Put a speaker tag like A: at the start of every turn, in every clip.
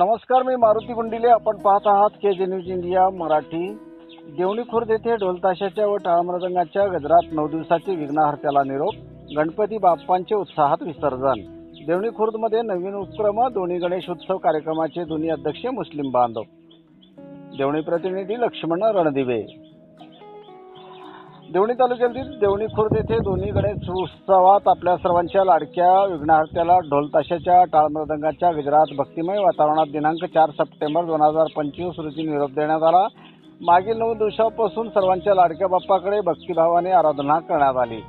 A: नमस्कार मी मारुती गुंडिले. आपण पाहत आहात K J news India Marathi. Devani Khurd येथे ढोलताशाच्या व टाळमृदंगाच्या गजरात नऊ दिवसाचे विघ्नहर्त्याला निरोप गणपती बाप्पांचे उत्साहात विसर्जन. देवणी खुर्दमध्ये नवीन उपक्रम दोन्ही गणेश उत्सव कार्यक्रमाचे दोन्ही अध्यक्ष मुस्लिम बांधव. देवणी प्रतिनिधी लक्ष्मण रणदिवे. देवणी तालुक्यातील देवणी खुर्द येथे दोन्हीकडे उत्सवात आपल्या सर्वांच्या लाडक्या विघ्नहर्त्याला ढोलताशाच्या टाळमृदंगाच्या गजरात भक्तिमय वातावरणात दिनांक चार सप्टेंबर दोन हजार पंचवीस रोजी निरोप देण्यात आला. मागील नऊ दिवसापासून सर्वांच्या लाडक्या बाप्पाकडे भक्तिभावाने आराधना करण्यात आली.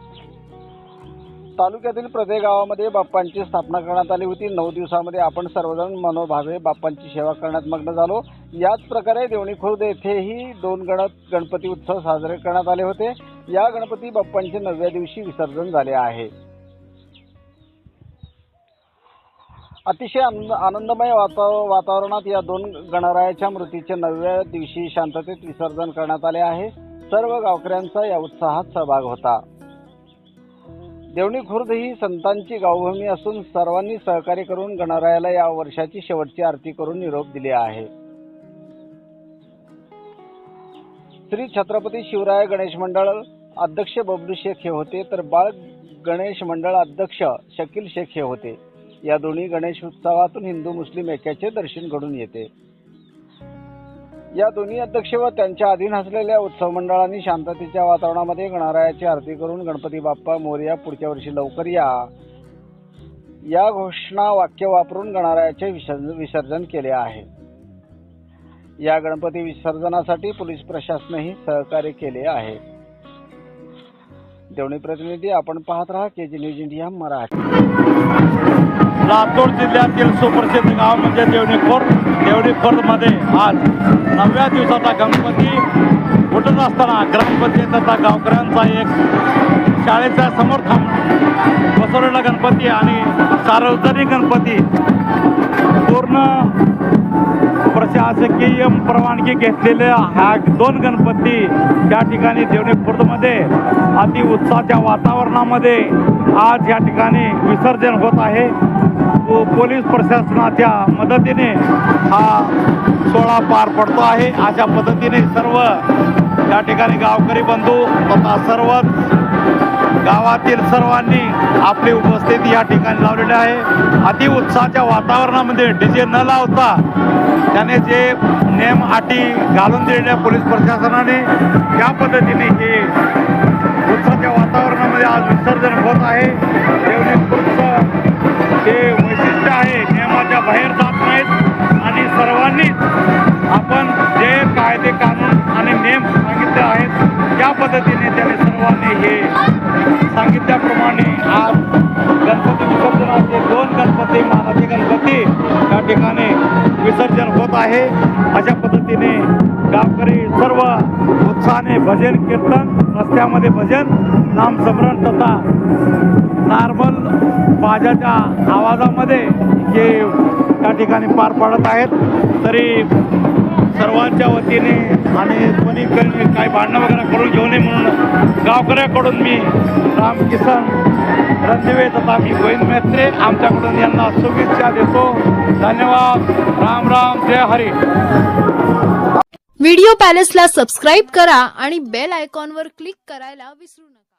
A: तालुक्यातील प्रत्येक गावामध्ये बाप्पांची स्थापना करण्यात आली होती. नऊ दिवसामध्ये आपण सर्वजण मनोभावे बाप्पांची सेवा करण्यात मग्न झालो. याच प्रकारे देवणी खुर्द येथेही दोन गणत गणपती उत्सव साजरे करण्यात आले होते. या गणपती बाप्पांचे नवव्या दिवशी विसर्जन झाले आहे. अतिशय आनंद आनंदमय वाता वातावरणात या दोन गणरायाच्या मृतीचे नवव्या दिवशी शांततेत विसर्जन करण्यात आले आहे. सर्व गावकऱ्यांचा या उत्साहात सहभाग होता. देवणी खुर्द ही संतांची गावभूमी असून सर्वांनी सहकार्य करून गणरायाला या वर्षाची शेवटची आरती करून निरोप दिले आहे. श्री छत्रपती शिवराय गणेश मंडळ अध्यक्ष बबलू शेख हे होते तर बाळ गणेश मंडळ अध्यक्ष शकील शेख हे होते. या दोन्ही गणेश उत्सवातून हिंदू मुस्लिम ऐक्याचे दर्शन घडून येते. या दोन्ही अध्यक्ष व त्यांच्या अधीन असलेल्या उत्सव मंडळांनी शांततेच्या वातावरणामध्ये गणरायाची आरती करून गणपती बाप्पा मोर्या पुढच्या वर्षी लवकर या. या घोषणा वाक्य वापरून गणरायाचे विसर्जन केले आहे. या गणपती विसर्जनासाठी पोलीस प्रशासनही सहकार्य केले आहे. देवणी प्रतिनिधी आपण पाहत राहा K G news India Marathi.
B: Latur जिल्ह्यातील सुप्रसिद्ध गाव म्हणजे देवणी खोर्द देवणी खोर्दमध्ये आज नवव्या दिवसाचा गणपती उठत असताना ग्रामपंचायत तथा गावकऱ्यांचा एक शाळेच्या समर्थन बसवलेला गणपती आणि सार्वजनिक गणपती पूर्ण शासकीय परवानगी घेतलेल्या ह्या दोन गणपती त्या ठिकाणी देवणी खुर्दमध्ये अति उत्साहाच्या वातावरणामध्ये आज या ठिकाणी विसर्जन होत आहे. व पोलीस प्रशासनाच्या मदतीने हा सोहळा पार पडतो आहे. अशा पद्धतीने सर्व या ठिकाणी गावकरी बंधू तथा सर्वच गावातील सर्वांनी आपली उपस्थिती या ठिकाणी लावलेली आहे. अति उत्साहाच्या वातावरणामध्ये डीजे न लावता त्याने जे नेम अटी घालून दिलेल्या पोलीस प्रशासनाने त्या पद्धतीने हे उत्साहाच्या वातावरणामध्ये आज विसर्जन होत आहे. आहे. अशा पद्धतीने गावकरी सर्व उत्साहाने भजन कीर्तन रस्त्यामध्ये भजन नामस्मरण तथा नॉर्मल बाजाच्या आवाजामध्ये जे त्या ठिकाणी पार पडत आहेत. तरी सर्वांच्या वतीने आणि कोणी काही भांडणं वगैरे करून घेऊ नये म्हणून गावकऱ्याकडून मी रामकिसन रणदिवे तथा मी गोविंद मेत्रे आमच्याकडून यांना शुभेच्छा देतो. धन्यवाद. राम राम. जय हरी.
C: व्हिडिओ पॅलेसला सबस्क्राईब करा आणि बेल आयकॉनवर क्लिक करायला विसरू नका.